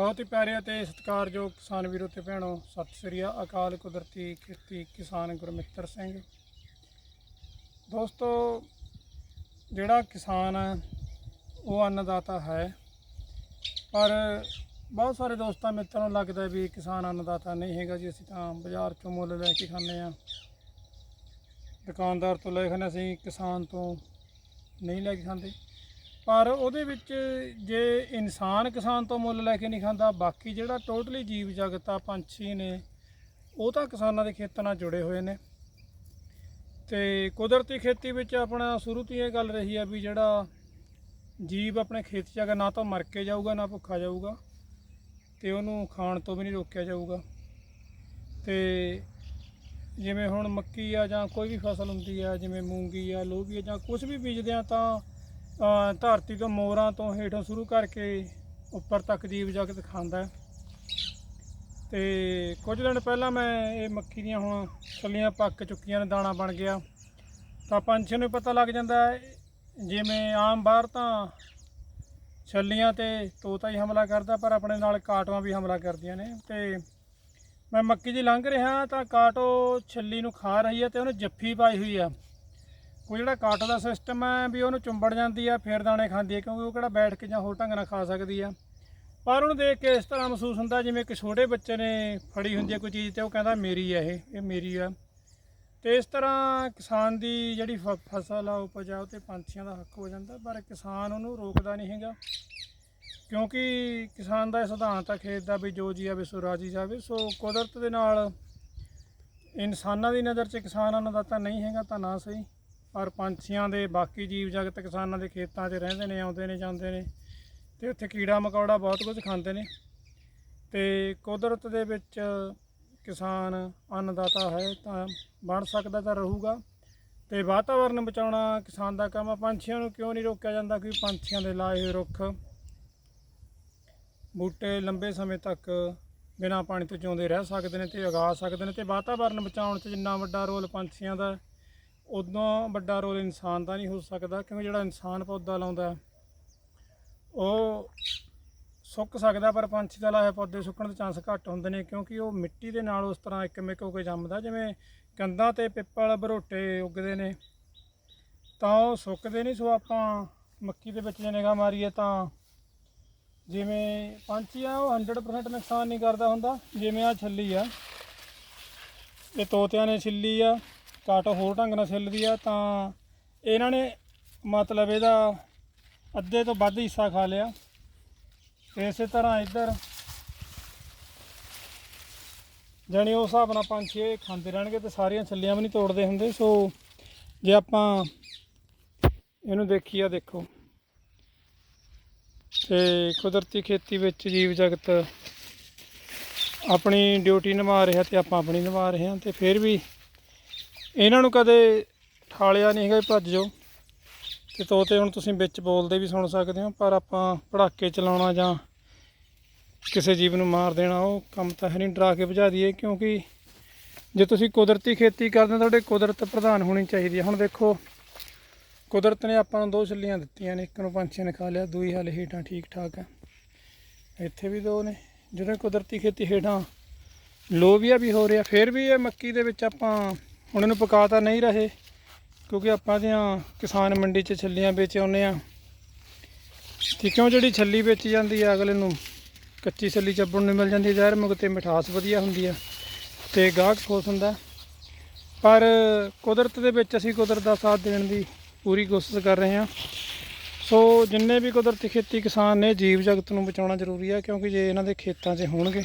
ਬਹੁਤ ਹੀ ਪਿਆਰੇ ਅਤੇ ਸਤਿਕਾਰਯੋਗ ਕਿਸਾਨ ਵੀਰੋ ਤੇ ਭੈਣੋ, ਸਤਿ ਸ੍ਰੀ ਅਕਾਲ ਕੁਦਰਤੀ ਖੇਤੀ ਕਿਸਾਨ ਗੁਰਮਿੱਤਰ ਸਿੰਘ। ਦੋਸਤੋ, ਜਿਹੜਾ ਕਿਸਾਨ ਹੈ, ਉਹ ਅੰਨਦਾਤਾ ਹੈ। ਪਰ ਬਹੁਤ ਸਾਰੇ ਦੋਸਤਾਂ ਮਿੱਤਰਾਂ ਨੂੰ ਲੱਗਦਾ ਵੀ ਕਿਸਾਨ ਅੰਨਦਾਤਾ ਨਹੀਂ ਹੈਗਾ ਜੀ। ਅਸੀਂ ਤਾਂ ਬਾਜ਼ਾਰ ਚੋਂ ਮੁੱਲ ਲੈ ਕੇ ਖਾਂਦੇ ਆ ਦੁਕਾਨਦਾਰ ਤੋਂ ਲੈ ਖਾਂਦੇ ਅਸੀਂ ਕਿਸਾਨ ਤੋਂ ਨਹੀਂ ਲੈ ਕੇ ਖਾਂਦੇ। ਪਰ ਉਹਦੇ ਵਿੱਚ ਜੇ ਇਨਸਾਨ ਕਿਸਾਨ ਤੋਂ ਮੁੱਲ ਲੈ ਕੇ ਨਹੀਂ ਖਾਂਦਾ, ਬਾਕੀ ਜਿਹੜਾ ਟੋਟਲੀ ਜੀਵ ਜਗਤ ਆ, ਪੰਛੀ ਨੇ, ਉਹ ਤਾਂ ਕਿਸਾਨਾਂ ਦੇ ਖੇਤਾਂ ਨਾਲ ਜੁੜੇ ਹੋਏ ਨੇ। ਤੇ ਕੁਦਰਤੀ ਖੇਤੀ ਵਿੱਚ ਆਪਣਾ ਸ਼ੁਰੂ ਤੋਂ ਹੀ ਇਹ ਗੱਲ ਰਹੀ ਆ ਵੀ ਜਿਹੜਾ ਜੀਵ ਆਪਣੇ ਖੇਤ 'ਚ ਅਗਰ ਨਾ ਤਾਂ ਮਰ ਕੇ ਜਾਊਗਾ, ਨਾ ਭੁੱਖਾ ਜਾਊਗਾ, ਤੇ ਉਹਨੂੰ ਖਾਣ ਤੋਂ ਵੀ ਨਹੀਂ ਰੋਕਿਆ ਜਾਊਗਾ। ਤੇ ਜਿਵੇਂ ਹੁਣ ਮੱਕੀ ਆ ਜਾਂ ਕੋਈ ਵੀ ਫਸਲ ਹੁੰਦੀ ਆ, ਜਿਵੇਂ ਮੂੰਗੀ ਆ ਲੋਬੀ ਆ ਜਾਂ ਕੁਝ ਵੀ ਬੀਜਦੇ ਆ ਤਾਂ ਧਰਤੀ ਤੋਂ ਮੋਰਾਂ ਤੋਂ ਹੇਠੋਂ ਸ਼ੁਰੂ ਕਰਕੇ ਉੱਪਰ ਤੱਕ ਜੀਵ ਜਗਤ ਖਾਂਦਾ ਹੈ। ਤੇ ਕੁਝ ਦਿਨ ਪਹਿਲਾਂ ਮੈਂ ਇਹ ਮੱਕੀ ਦੀਆਂ ਹੁਣ ਛੱਲੀਆਂ ਪੱਕ ਚੁੱਕੀਆਂ ਨੇ, ਦਾਣਾ ਬਣ ਗਿਆ। ਤਾਂ ਪੰਛੀਆਂ ਨੂੰ ਪਤਾ ਲੱਗ ਜਾਂਦਾ ਜਿਵੇਂ ਆਮ ਬਾਹਰ ਤਾਂ ਛੱਲੀਆਂ ਤੇ ਤੋਤਾ ਹੀ ਹਮਲਾ ਕਰਦਾ, ਪਰ ਆਪਣੇ ਨਾਲ ਕਾਟੋਆਂ ਵੀ ਹਮਲਾ ਕਰਦੀਆਂ ਨੇ। ਤੇ ਮੈਂ ਮੱਕੀ ਦੀ ਲੰਘ ਰਿਹਾ ਤਾਂ ਕਾਟੋ ਛੱਲੀ ਨੂੰ ਖਾ ਰਹੀ ਹੈ ਤੇ ਉਹਨੇ ਜੱਫੀ ਪਾਈ ਹੋਈ ਆ। ਉਹ ਜਿਹੜਾ ਕਾਟੋ ਦਾ ਸਿਸਟਮ ਹੈ ਵੀ ਉਹਨੂੰ ਚੁੰਬੜ ਜਾਂਦੀ ਆ, ਫਿਰ ਦਾਣੇ ਖਾਂਦੀ ਹੈ ਕਿਉਂਕਿ ਉਹ ਕਿਹੜਾ ਬੈਠ ਕੇ ਜਾਂ ਹੋਰ ਢੰਗ ਨਾਲ ਖਾ ਸਕਦੀ ਆ। ਪਰ ਉਹਨੂੰ ਦੇਖ ਕੇ ਇਸ ਤਰ੍ਹਾਂ ਮਹਿਸੂਸ ਹੁੰਦਾ ਜਿਵੇਂ ਇੱਕ ਛੋਟੇ ਬੱਚੇ ਨੇ ਫੜੀ ਹੁੰਦੀ ਹੈ ਕੋਈ ਚੀਜ਼ ਤੇ ਉਹ ਕਹਿੰਦਾ ਮੇਰੀ ਆ ਇਹ ਇਹ ਮੇਰੀ ਆ। ਤੇ ਇਸ ਤਰ੍ਹਾਂ ਕਿਸਾਨ ਦੀ ਜਿਹੜੀ ਫ- ਫਸਲ ਆ ਉਪਜ ਆ, ਉਹ ਤੇ ਪੰਛੀਆਂ ਦਾ ਹੱਕ ਹੋ ਜਾਂਦਾ, ਪਰ ਕਿਸਾਨ ਉਹਨੂੰ ਰੋਕਦਾ ਨਹੀਂ ਹੈਗਾ। ਕਿਉਂਕਿ ਕਿਸਾਨ ਦਾ ਇਹ ਸਿਧਾਂਤ ਆ ਖੇਤ ਦਾ ਵੀ ਜੋ ਜੀ ਆਵੇ ਸੋ ਰਾਜੀ ਜਾਵੇ, ਸੋ ਕੁਦਰਤ ਦੇ ਨਾਲ ਇਨਸਾਨਾਂ ਦੀ ਨਜ਼ਰ 'ਚ ਕਿਸਾਨ ਅੰਨਦਾਤਾ ਨਹੀਂ ਹੈਗਾ ਤਾਂ ਨਾ ਸਹੀ। ਪਰ ਪੰਛੀਆਂ ਦੇ ਬਾਕੀ ਜੀਵ ਜਗਤ ਕਿਸਾਨਾਂ ਦੇ ਖੇਤਾਂ 'ਚ ਰਹਿੰਦੇ ਨੇ, ਆਉਂਦੇ ਨੇ, ਜਾਂਦੇ ਨੇ ਤੇ ਉੱਥੇ ਕੀੜਾ ਮਕੌੜਾ ਬਹੁਤ ਕੁਝ ਖਾਂਦੇ ਨੇ। ਤੇ ਕੁਦਰਤ ਦੇ ਵਿੱਚ ਕਿਸਾਨ ਅੰਨਦਾਤਾ ਹੈ ਤਾਂ ਬਣ ਸਕਦਾ ਤਾਂ ਰਹੂਗਾ ਤੇ ਵਾਤਾਵਰਨ ਬਚਾਉਣਾ ਕਿਸਾਨ ਦਾ ਕੰਮ ਆ। ਪੰਛੀਆਂ ਨੂੰ ਕਿਉਂ ਨਹੀਂ ਰੋਕਿਆ ਜਾਂਦਾ? ਕਿ ਪੰਛੀਆਂ ਦੇ ਲਾਏ ਹੋਏ ਰੁੱਖ ਬੂਟੇ ਲੰਬੇ ਸਮੇਂ ਤੱਕ ਬਿਨਾਂ ਪਾਣੀ ਤੋਂ ਜਿਉਂਦੇ ਰਹਿ ਸਕਦੇ ਨੇ ਤੇ ਉਗਾ ਸਕਦੇ ਨੇ ਤੇ ਵਾਤਾਵਰਨ ਬਚਾਉਣ 'ਚ ਜਿੰਨਾ ਵੱਡਾ ਰੋਲ ਪੰਛੀਆਂ ਦਾ ਉਦੋਂ ਵੱਡਾ ਰੋਲ ਇਨਸਾਨ ਦਾ ਨਹੀਂ ਹੋ ਸਕਦਾ, ਕਿਉਂਕਿ ਜਿਹੜਾ ਇਨਸਾਨ ਪੌਦਾ ਲਾਉਂਦਾ ਉਹ ਸੁੱਕ ਸਕਦਾ ਪਰ ਪੰਛੀ ਦਾ ਲਾਇਆ ਪੌਦੇ ਸੁੱਕਣ ਦੇ ਚਾਂਸ ਘੱਟ ਹੁੰਦੇ ਨੇ, ਕਿਉਂਕਿ ਉਹ ਮਿੱਟੀ ਦੇ ਨਾਲ ਉਸ ਤਰ੍ਹਾਂ ਇੱਕ ਮਿਕ ਹੋ ਕੇ ਜੰਮਦਾ, ਜਿਵੇਂ ਕੰਧਾਂ ਤੇ ਪਿੱਪਲ ਬਰੋਟੇ ਉੱਗਦੇ ਨੇ, ਤਾਂ ਉਹ ਸੁੱਕਦੇ ਨਹੀਂ, ਸੋ ਆਪਾਂ ਮੱਕੀ ਦੇ ਵਿੱਚ ਜੇ ਨਿਗਾਹ ਮਾਰੀਏ ਤਾਂ ਜਿਵੇਂ ਪੰਛੀ ਆ, ਉਹ 100% ਨੁਕਸਾਨ ਨਹੀਂ ਕਰਦਾ ਹੁੰਦਾ, ਜਿਵੇਂ ਆ ਛੱਲੀ ਆ, ਇਹ ਤੋਤਿਆਂ ਨੇ ਛਿੱਲੀ ਆ ਕਾਟ ਹੋਰ ਢੰਗ ਨਾਲ ਛਿੱਲਦੀ ਆ, ਤਾਂ ਇਹਨਾਂ ਨੇ ਮਤਲਬ ਇਹਦਾ ਅੱਧੇ ਤੋਂ ਵੱਧ ਹਿੱਸਾ ਖਾ ਲਿਆ। ਤੇ ਇਸੇ ਤਰ੍ਹਾਂ ਇੱਧਰ ਜਾਣੀ ਉਸ ਹਿਸਾਬ ਨਾਲ ਪੰਛੀ ਇਹ ਖਾਂਦੇ ਰਹਿਣਗੇ ਤੇ ਸਾਰੀਆਂ ਛੱਲੀਆਂ ਵੀ ਨਹੀਂ ਤੋੜਦੇ ਹੁੰਦੇ। ਸੋ ਜੇ ਆਪਾਂ ਇਹਨੂੰ ਦੇਖੀਏ ਦੇਖੋ। ਤੇ ਕੁਦਰਤੀ ਖੇਤੀ ਵਿੱਚ ਜੀਵ ਜਗਤ ਆਪਣੀ ਡਿਊਟੀ ਨਿਭਾ ਰਿਹਾ ਤੇ ਆਪਾਂ ਆਪਣੀ ਨਿਭਾ ਰਹੇ ਹਾਂ ਤੇ ਫਿਰ ਵੀ ਇਹਨਾਂ ਨੂੰ ਕਦੇ ਠਾਲਿਆ ਨਹੀਂ ਹੈਗਾ ਵੀ ਭੱਜ। ਜਾਓ ਤੇ ਤੋਤੇ ਹੁਣ ਤੁਸੀਂ ਵਿੱਚ ਬੋਲਦੇ ਵੀ ਸੁਣ ਸਕਦੇ ਹੋ, ਪਰ ਆਪਾਂ ਪੜਾਕੇ ਚਲਾਉਣਾ ਜਾਂ ਕਿਸੇ ਜੀਵ ਨੂੰ ਮਾਰ ਦੇਣਾ, ਉਹ ਕੰਮ ਤਾਂ ਹੈ ਨਹੀਂ। ਡਰਾ ਕੇ ਭਜਾ ਦਈਏ, ਕਿਉਂਕਿ ਜੇ ਤੁਸੀਂ ਕੁਦਰਤੀ ਖੇਤੀ ਕਰਦੇ ਹੋ, ਤੁਹਾਡੇ ਕੁਦਰਤ ਪ੍ਰਧਾਨ ਹੋਣੀ ਚਾਹੀਦੀ ਹੈ। ਹੁਣ ਦੇਖੋ, ਕੁਦਰਤ ਨੇ ਆਪਾਂ ਨੂੰ ਦੋ ਛੱਲੀਆਂ ਦਿੱਤੀਆਂ ਨੇ, ਇੱਕ ਨੂੰ ਪੰਛੀਆਂ ਨੇ ਖਾ ਲਿਆ, ਦੂਈ ਹਾਲੇ ਹੇਠਾਂ ਠੀਕ ਠਾਕ ਹੈ। ਇੱਥੇ ਵੀ ਦੋ ਨੇ, ਜਿਹੜੇ ਕੁਦਰਤੀ ਖੇਤੀ ਹੇਠਾਂ ਲੋਬੀਆ ਵੀ ਹੋ ਰਿਹਾ ਫਿਰ ਵੀ ਇਹ ਮੱਕੀ ਦੇ ਵਿੱਚ ਆਪਾਂ ਹੁਣ ਇਹਨੂੰ ਪਕਾ ਤਾਂ ਨਹੀਂ ਰਹੇ, ਕਿਉਂਕਿ ਆਪਾਂ ਦੀਆਂ ਕਿਸਾਨ ਮੰਡੀ 'ਚ ਛੱਲੀਆਂ ਵੇਚ ਆਉਂਦੇ ਆ ਤੇ ਕਿਉਂ ਜਿਹੜੀ ਛੱਲੀ ਵੇਚੀ ਜਾਂਦੀ ਆ ਅਗਲੇ ਨੂੰ, ਕੱਚੀ ਛੱਲੀ ਚੱਬਣ ਨੂੰ ਮਿਲ ਜਾਂਦੀ ਹੈ ਜ਼ਹਿਰ ਮੁਕਤ ਤੇ ਮਿਠਾਸ ਵਧੀਆ ਹੁੰਦੀ ਆ ਤੇ ਗਾਹਕ ਖੁਸ਼ ਹੁੰਦਾ। ਪਰ ਕੁਦਰਤ ਦੇ ਵਿੱਚ ਅਸੀਂ ਕੁਦਰਤ ਦਾ ਸਾਥ ਦੇਣ ਦੀ ਪੂਰੀ ਕੋਸ਼ਿਸ਼ ਕਰ ਰਹੇ ਹਾਂ। ਸੋ ਜਿੰਨੇ ਵੀ ਕੁਦਰਤੀ ਖੇਤੀ ਕਿਸਾਨ ਨੇ, ਜੀਵ ਜਗਤ ਨੂੰ ਬਚਾਉਣਾ ਜ਼ਰੂਰੀ ਹੈ ਕਿਉਂਕਿ ਜੇ ਇਹਨਾਂ ਦੇ ਖੇਤਾਂ 'ਚ ਹੋਣਗੇ,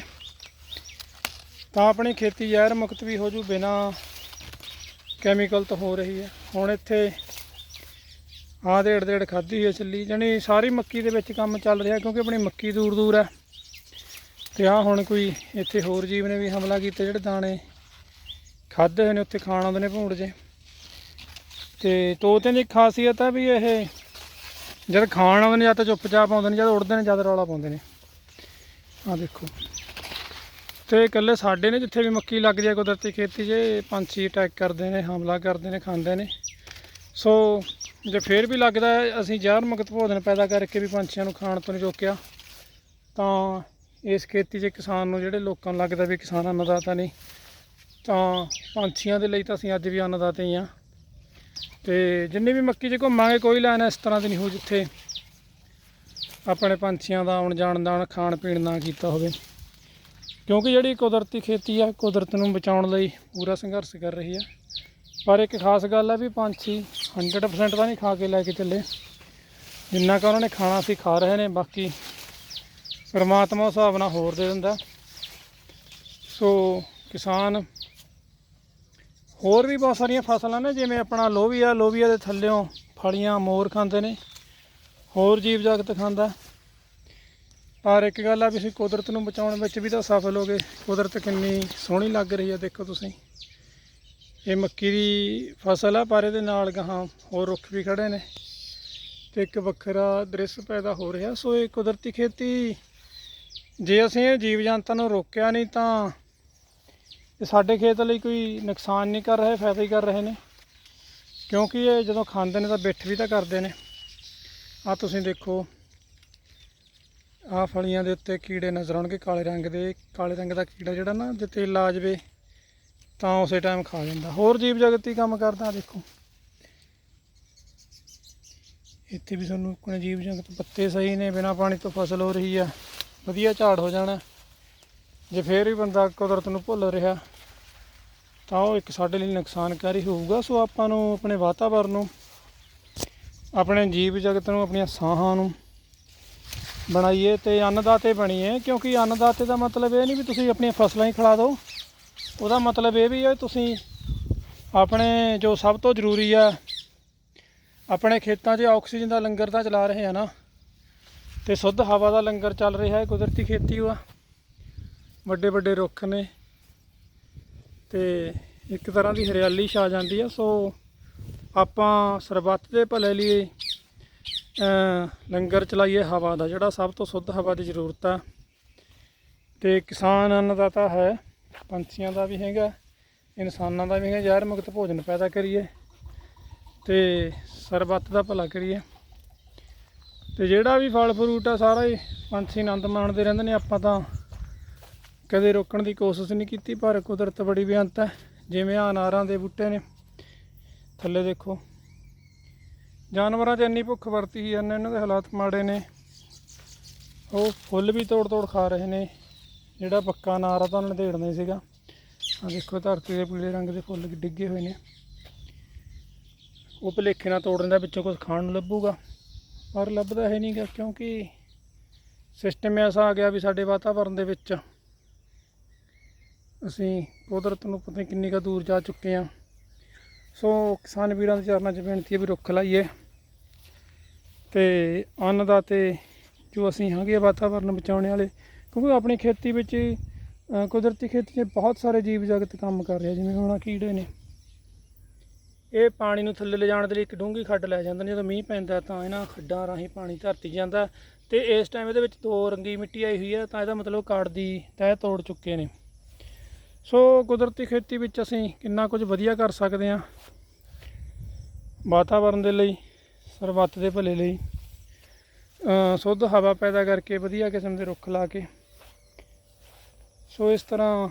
ਤਾਂ ਆਪਣੀ ਖੇਤੀ ਜ਼ਹਿਰ ਮੁਕਤ ਵੀ ਹੋ ਜੂ ਬਿਨਾ ਕੈਮੀਕਲ ਤੋਂ ਹੋ ਰਹੀ ਹੈ। ਹੁਣ ਇੱਥੇ ਆਹ ਦੇੜ ਦੇੜ ਖਾਧੀ ਹੈ ਚੱਲੀ। ਜਾਣੀ ਸਾਰੀ ਮੱਕੀ ਦੇ ਵਿੱਚ ਕੰਮ ਚੱਲ ਰਿਹਾ ਕਿਉਂਕਿ ਆਪਣੀ ਮੱਕੀ ਦੂਰ ਦੂਰ ਹੈ। ਤੇ ਆਹ ਹੁਣ ਕੋਈ ਇੱਥੇ ਹੋਰ ਜੀਵ ਨੇ ਵੀ ਹਮਲਾ ਕੀਤਾ, ਜਿਹੜੇ ਦਾਣੇ ਖਾਦੇ ਹੋਏ ਨੇ, ਉੱਥੇ ਖਾਣ ਆਉਂਦੇ ਨੇ ਭੂੰਡ ਜੇ ਤੇ ਤੋਤਿਆਂ ਦੀ ਖਾਸੀਅਤ ਹੈ ਵੀ ਇਹ ਜਦ ਖਾਣ ਆਉਂਦੇ ਨੇ, ਜਾਂ ਤਾਂ ਚੁੱਪਚਾਪ ਆਉਂਦੇ ਨੇ ਜਦ ਉੜਦੇ ਨੇ ਜਦ ਰੌਲਾ ਪਾਉਂਦੇ ਨੇ। ਆਹ ਦੇਖੋ। ਤੇ ਇਕੱਲੇ ਸਾਡੇ ਨੇ, ਜਿੱਥੇ ਵੀ ਮੱਕੀ ਲੱਗਦੀ ਹੈ ਕੁਦਰਤੀ ਖੇਤੀ 'ਚ ਪੰਛੀ ਅਟੈਕ ਕਰਦੇ ਨੇ, ਹਮਲਾ ਕਰਦੇ ਨੇ, ਖਾਂਦੇ ਨੇ। ਸੋ ਜੇ ਫੇਰ ਵੀ ਲੱਗਦਾ ਅਸੀਂ ਜ਼ਹਿਰ ਮੁਕਤ ਭੋਜਨ ਪੈਦਾ ਕਰਕੇ ਵੀ ਪੰਛੀਆਂ ਨੂੰ ਖਾਣ ਤੋਂ ਨਹੀਂ ਰੋਕਿਆ, ਤਾਂ ਇਸ ਖੇਤੀ 'ਚ ਕਿਸਾਨ ਨੂੰ ਜਿਹੜੇ ਲੋਕਾਂ ਨੂੰ ਲੱਗਦਾ ਵੀ ਕਿਸਾਨ ਅੰਨਦਾਤਾ ਨਹੀਂ, ਤਾਂ ਪੰਛੀਆਂ ਦੇ ਲਈ ਤਾਂ ਅਸੀਂ ਅੱਜ ਵੀ ਅੰਨਦਾਤੇ ਹੀ ਆ ਤੇ ਜਿੰਨੇ ਵੀ ਮੱਕੀ 'ਚ ਘੁੰਮਾਂਗੇ, ਕੋਈ ਲਾਈਨ ਇਸ ਤਰ੍ਹਾਂ ਦੀ ਨਹੀਂ ਹੋ ਜਿੱਥੇ ਆਪਣੇ ਪੰਛੀਆਂ ਦਾ ਆਉਣ ਜਾਣ ਦਾ ਖਾਣ ਪੀਣ ਨਾ ਕੀਤਾ ਹੋਵੇ। ਕਿਉਂਕਿ ਜਿਹੜੀ ਕੁਦਰਤੀ ਖੇਤੀ ਆ, ਕੁਦਰਤ ਨੂੰ ਬਚਾਉਣ ਲਈ ਪੂਰਾ ਸੰਘਰਸ਼ ਕਰ ਰਹੀ ਆ। ਪਰ ਇੱਕ ਖਾਸ ਗੱਲ ਆ ਵੀ ਪੰਛੀ 100% ਤਾਂ ਨਹੀਂ ਖਾ ਕੇ ਲੈ ਕੇ ਚੱਲੇ। ਜਿੰਨਾ ਕੁ ਉਹਨਾਂ ਨੇ ਖਾਣਾ ਸੀ ਖਾ ਰਹੇ ਨੇ, ਬਾਕੀ ਪਰਮਾਤਮਾ ਹਿਸਾਬ ਨਾਲ ਹੋਰ ਦੇ ਦਿੰਦਾ। ਸੋ ਕਿਸਾਨ, ਹੋਰ ਵੀ ਬਹੁਤ ਸਾਰੀਆਂ ਫਸਲਾਂ ਨੇ, ਜਿਵੇਂ ਆਪਣਾ ਲੋਬੀਆ ਲੋਬੀਆ ਦੇ ਥੱਲਿਓਂ ਫਲੀਆਂ, ਮੋਰ ਖਾਂਦੇ ਨੇ, ਹੋਰ ਜੀਵ ਜਗਤ ਖਾਂਦਾ। ਪਰ ਇੱਕ ਗੱਲ ਆ ਵੀ ਅਸੀਂ ਕੁਦਰਤ ਨੂੰ ਬਚਾਉਣ ਵਿੱਚ ਵੀ ਤਾਂ ਸਫਲ ਹੋ ਗਏ। ਕੁਦਰਤ ਕਿੰਨੀ ਸੋਹਣੀ ਲੱਗ ਰਹੀ ਹੈ ਦੇਖੋ ਤੁਸੀਂ। ਇਹ ਮੱਕੀ ਦੀ ਫਸਲ ਆ, ਪਰ ਇਹਦੇ ਨਾਲ ਗਾਹਾਂ ਹੋਰ ਰੁੱਖ ਵੀ ਖੜੇ ਨੇ ਤੇ ਇੱਕ ਵੱਖਰਾ ਦ੍ਰਿਸ਼ ਪੈਦਾ ਹੋ ਰਿਹਾ। ਸੋ ਇਹ ਕੁਦਰਤੀ ਖੇਤੀ, ਜੇ ਅਸੀਂ ਇਹ ਜੀਵ ਜੰਤਾਂ ਨੂੰ ਰੋਕਿਆ ਨਹੀਂ ਤਾਂ ਇਹ ਸਾਡੇ ਖੇਤ ਲਈ ਕੋਈ ਨੁਕਸਾਨ ਨਹੀਂ ਕਰ ਰਹੇ, ਫਾਇਦਾ ਹੀ ਕਰ ਰਹੇ ਨੇ। ਕਿਉਂਕਿ ਇਹ ਜਦੋਂ ਖਾਂਦੇ ਨੇ ਤਾਂ ਬਿੱਠ ਵੀ ਤਾਂ ਕਰਦੇ ਨੇ। ਆ ਤੁਸੀਂ ਦੇਖੋ ਆ ਫਲੀਆਂ ਦੇ ਉੱਤੇ ਕੀੜੇ ਨਜ਼ਰ ਆਉਣਗੇ, ਕਾਲੇ ਰੰਗ ਦੇ। ਕਾਲੇ ਰੰਗ ਦਾ ਕੀੜਾ ਜਿਹੜਾ ਨਾ, ਜੇ ਤੇਲ ਆ ਜਾਵੇ, ਤਾਂ ਉਸੇ ਟਾਈਮ ਖਾ ਜਾਂਦਾ। ਹੋਰ ਜੀਵ ਜਗਤ ਹੀ ਕੰਮ ਕਰਦਾ ਦੇਖੋ। ਇੱਥੇ ਵੀ ਤੁਹਾਨੂੰ ਕੋਈ ਜੀਵ ਜਗਤ ਪੱਤੇ ਸਹੀ ਨੇ, ਬਿਨਾ ਪਾਣੀ ਤੋਂ ਫਸਲ ਹੋ ਰਹੀ ਆ। ਵਧੀਆ ਝਾੜ ਹੋ ਜਾਣਾ। ਜੇ ਫੇਰ ਵੀ ਬੰਦਾ ਕੁਦਰਤ ਨੂੰ ਭੁੱਲ ਰਿਹਾ, ਤਾਂ ਉਹ ਇੱਕ ਸਾਡੇ ਲਈ ਨੁਕਸਾਨਕਾਰੀ ਹੋਊਗਾ। ਸੋ ਆਪਾਂ ਨੂੰ, ਆਪਣੇ ਵਾਤਾਵਰਨ ਨੂੰ, ਆਪਣੇ ਜੀਵ ਜਗਤ ਨੂੰ, ਆਪਣੀਆਂ ਸਾਹਾਂ ਨੂੰ ਬਣਾਈਏ ਤੇ ਅੰਨਦਾਤੇ ਬਣੀਏ, ਕਿਉਂਕਿ ਅੰਨਦਾਤੇ ਦਾ ਮਤਲਬ ਇਹ ਨਹੀਂ ਵੀ ਤੁਸੀਂ ਆਪਣੀਆਂ ਫਸਲਾਂ ਹੀ ਖਿਲਾ ਦਿਓ। ਉਹਦਾ ਮਤਲਬ ਇਹ ਵੀ ਹੈ ਤੁਸੀਂ ਆਪਣੇ ਜੋ ਸਭ ਤੋਂ ਜ਼ਰੂਰੀ ਆ, ਆਪਣੇ ਖੇਤਾਂ 'ਚ ਆਕਸੀਜਨ ਦਾ ਲੰਗਰ ਤਾਂ ਚਲਾ ਰਹੇ ਆ ਨਾ, ਤੇ ਸ਼ੁੱਧ ਹਵਾ ਦਾ ਲੰਗਰ ਚੱਲ ਰਿਹਾ ਹੈ, ਕੁਦਰਤੀ ਖੇਤੀ ਵਾ। ਵੱਡੇ ਵੱਡੇ ਰੁੱਖ ਨੇ, ਤੇ ਇੱਕ ਤਰ੍ਹਾਂ ਦੀ ਹਰਿਆਲੀ ਛਾ ਜਾਂਦੀ ਆ, ਸੋ ਆਪਾਂ ਸਰਬੱਤ ਦੇ ਭਲੇ ਲਈ ਲੰਗਰ ਚਲਾਈਏ ਹਵਾ ਦਾ, ਜਿਹੜਾ ਸਭ ਤੋਂ ਸ਼ੁੱਧ ਹਵਾ ਦੀ ਜ਼ਰੂਰਤ ਆ। ਤੇ ਕਿਸਾਨ ਅੰਨਦਾਤਾ ਹੈ, ਪੰਛੀਆਂ ਦਾ ਵੀ ਹੈਗਾ, ਇਨਸਾਨਾਂ ਦਾ ਵੀ ਹੈਗਾ, ਜ਼ਹਿਰ ਮੁਕਤ ਭੋਜਨ ਪੈਦਾ ਕਰੀਏ ਤੇ ਸਰਬੱਤ ਦਾ ਭਲਾ ਕਰੀਏ। ਤੇ ਜਿਹੜਾ ਵੀ ਫਲ ਫਰੂਟ ਆ, ਸਾਰਾ ਹੀ ਪੰਛੀ ਆਨੰਦ ਮਾਣਦੇ ਰਹਿੰਦੇ ਨੇ। ਆਪਾਂ ਤਾਂ ਕਦੇ ਰੋਕਣ ਦੀ ਕੋਸ਼ਿਸ਼ ਨਹੀਂ ਕੀਤੀ, ਪਰ ਕੁਦਰਤ ਬੜੀ ਬੇਅੰਤ ਹੈ ਜਿਵੇਂ ਆ ਅਨਾਰਾਂ ਦੇ ਬੂਟੇ ਨੇ, ਥੱਲੇ ਦੇਖੋ। ਜਾਨਵਰਾਂ 'ਚ ਇੰਨੀ ਭੁੱਖ ਵਰਤੀ ਹੀ ਜਾਂਦੇ ਇਹਨਾਂ ਦੇ ਹਾਲਾਤ ਮਾੜੇ ਨੇ। ਉਹ ਫੁੱਲ ਵੀ ਤੋੜ ਤੋੜ ਖਾ ਰਹੇ ਨੇ। ਜਿਹੜਾ ਪੱਕਾ ਨਾਰ ਆ, ਤਾਂ ਉਹਨਾਂ ਨੇ ਹੀ ਸੀਗਾ। ਆ ਦੇਖੋ, ਧਰਤੀ ਦੇ ਪੀਲੇ ਰੰਗ ਦੇ ਫੁੱਲ ਡਿੱਗੇ ਹੋਏ ਨੇ। ਉਹ ਭਲੇਖੇ ਨਾਲ ਤੋੜਨ ਦਾ ਵਿੱਚੋਂ ਕੁਝ ਖਾਣ ਨੂੰ ਲੱਭੂਗਾ। ਪਰ ਲੱਭਦਾ ਹੈ ਨਹੀਂਗਾ ਕਿਉਂਕਿ ਸਿਸਟਮ ਐਸਾ ਆ ਗਿਆ ਵੀ ਸਾਡੇ ਵਾਤਾਵਰਣ ਦੇ ਵਿੱਚ ਅਸੀਂ ਕੁਦਰਤ ਨੂੰ ਪਤਾ ਨਹੀਂ ਕਿੰਨੀ ਕੁ ਦੂਰ ਜਾ ਚੁੱਕੇ ਹਾਂ। ਸੋ ਕਿਸਾਨ ਵੀਰਾਂ ਦੇ ਚਰਨਾਂ 'ਚ ਬੇਨਤੀ ਹੈ ਵੀ ਰੁੱਖ ਲਾਈਏ ਤੇ ਅੰਨ ਦਾ ਤੇ ਜੋ ਅਸੀਂ ਹੈਗੇ ਆ ਵਾਤਾਵਰਨ ਬਚਾਉਣ ਵਾਲੇ, ਕਿਉਂਕਿ ਆਪਣੀ ਖੇਤੀ ਵਿੱਚ ਕੁਦਰਤੀ ਖੇਤੀ 'ਚ ਬਹੁਤ ਸਾਰੇ ਜੀਵ ਜਗਤ ਕੰਮ ਕਰ ਰਹੇ ਜਿਵੇਂ ਹੁਣ ਕੀੜੇ ਨੇ। ਇਹ ਪਾਣੀ ਨੂੰ ਥੱਲੇ ਲਿਜਾਣ ਦੇ ਲਈ ਇੱਕ ਡੂੰਘੀ ਖੱਡ ਲੈ ਜਾਂਦੇ ਨੇ, ਜਦੋਂ ਮੀਂਹ ਪੈਂਦਾ ਤਾਂ ਇਹਨਾਂ ਖੱਡਾਂ ਰਾਹੀਂ ਪਾਣੀ ਧਰਤੀ ਜਾਂਦਾ ਤੇ ਇਸ ਟਾਈਮ ਇਹਦੇ ਵਿੱਚ ਦੋ ਰੰਗੀ ਮਿੱਟੀ ਆਈ ਹੋਈ ਹੈ, ਤਾਂ ਇਹਦਾ ਮਤਲਬ ਕਾੜ ਦੀ ਤਹਿ ਤੋੜ ਚੁੱਕੇ ਨੇ। ਸੋ ਕੁਦਰਤੀ ਖੇਤੀ ਵਿੱਚ ਅਸੀਂ ਕਿੰਨਾ ਕੁਝ ਵਧੀਆ ਕਰ ਸਕਦੇ ਹਾਂ। ਵਾਤਾਵਰਣ ਦੇ ਲਈ, ਸਰਬੱਤ ਦੇ ਭਲੇ ਲਈ ਸ਼ੁੱਧ ਹਵਾ ਪੈਦਾ ਕਰਕੇ ਵਧੀਆ ਕਿਸਮ ਦੇ ਰੁੱਖ ਲਾ ਕੇ। ਸੋ ਇਸ ਤਰ੍ਹਾਂ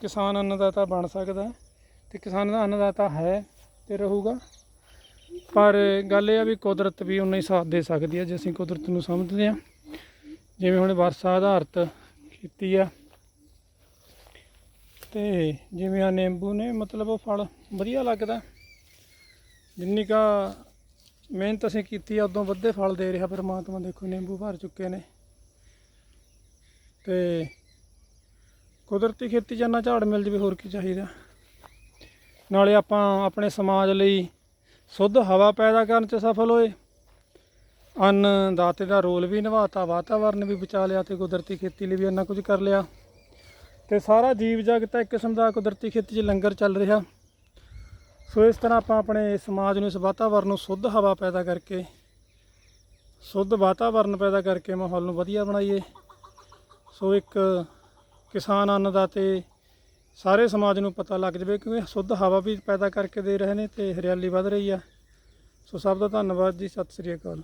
ਕਿਸਾਨ ਅੰਨਦਾਤਾ ਬਣ ਸਕਦਾ ਹੈ ਤੇ ਕਿਸਾਨ ਦਾ ਅੰਨਦਾਤਾ ਹੈ ਤੇ ਰਹੂਗਾ। ਪਰ ਗੱਲ ਇਹ ਆ ਵੀ ਕੁਦਰਤ ਵੀ ਉਨਾ ਹੀ ਸਾਥ ਦੇ ਸਕਦੀ ਹੈ ਜੇ ਅਸੀਂ ਕੁਦਰਤ ਨੂੰ ਸਮਝਦੇ ਹਾਂ। ਜਿਵੇਂ ਹੁਣ ਵਰਸਾ ਆਧਾਰਿਤ ਖੇਤੀ ਆ ਤੇ ਜਿਵੇਂ ਆ ਨਿੰਬੂ ਨੇ, ਮਤਲਬ ਉਹ ਫਲ ਵਧੀਆ ਲੱਗਦਾ। ਜਿੰਨੀ ਕਾ ਮਿਹਨਤ ਅਸੀਂ ਕੀਤੀ ਆ, ਉਦੋਂ ਵੱਧੇ ਫਲ ਦੇ ਰਿਹਾ ਪਰਮਾਤਮਾ। ਦੇਖੋ, ਨਿੰਬੂ ਭਰ ਚੁੱਕੇ ਨੇ। ਤੇ ਕੁਦਰਤੀ ਖੇਤੀ 'ਚ ਇੰਨਾ ਝਾੜ ਮਿਲ ਜਵੇ, ਹੋਰ ਕੀ ਚਾਹੀਦਾ। ਨਾਲੇ ਆਪਾਂ ਆਪਣੇ ਸਮਾਜ ਲਈ ਸ਼ੁੱਧ ਹਵਾ ਪੈਦਾ ਕਰਨ 'ਚ ਸਫਲ ਹੋਏ। ਅੰਨ ਦਾਤੇ ਦਾ ਰੋਲ ਵੀ ਨਿਭਾਤਾ, ਵਾਤਾਵਰਨ ਵੀ ਬਚਾ ਲਿਆ ਤੇ ਕੁਦਰਤੀ ਖੇਤੀ ਲਈ ਵੀ ਇੰਨਾ ਕੁਝ ਕਰ ਲਿਆ। ਤੇ ਸਾਰਾ ਜੀਵ ਜਗਤ ਇੱਕ ਕਿਸਮ ਦਾ ਕੁਦਰਤੀ ਖੇਤੀ 'ਚ ਲੰਗਰ ਚੱਲ ਰਿਹਾ। ਸੋ ਇਸ ਤਰ੍ਹਾਂ ਆਪਾਂ ਆਪਣੇ ਸਮਾਜ ਨੂੰ, ਇਸ ਵਾਤਾਵਰਨ ਨੂੰ ਸ਼ੁੱਧ ਹਵਾ ਪੈਦਾ ਕਰਕੇ, ਸ਼ੁੱਧ ਵਾਤਾਵਰਨ ਪੈਦਾ ਕਰਕੇ ਮਾਹੌਲ ਨੂੰ ਵਧੀਆ ਬਣਾਈਏ। ਸੋ ਇੱਕ ਕਿਸਾਨ ਅੰਨਦਾਤੇ ਸਾਰੇ ਸਮਾਜ ਨੂੰ ਪਤਾ ਲੱਗ ਜਾਵੇ ਕਿਉਂਕਿ ਸ਼ੁੱਧ ਹਵਾ ਵੀ ਪੈਦਾ ਕਰਕੇ ਦੇ ਰਹੇ ਨੇ ਤੇ ਹਰਿਆਲੀ ਵਧ ਰਹੀ ਆ। ਸੋ ਸਭ ਦਾ ਧੰਨਵਾਦ ਜੀ, ਸਤਿ ਸ੍ਰੀ ਅਕਾਲ।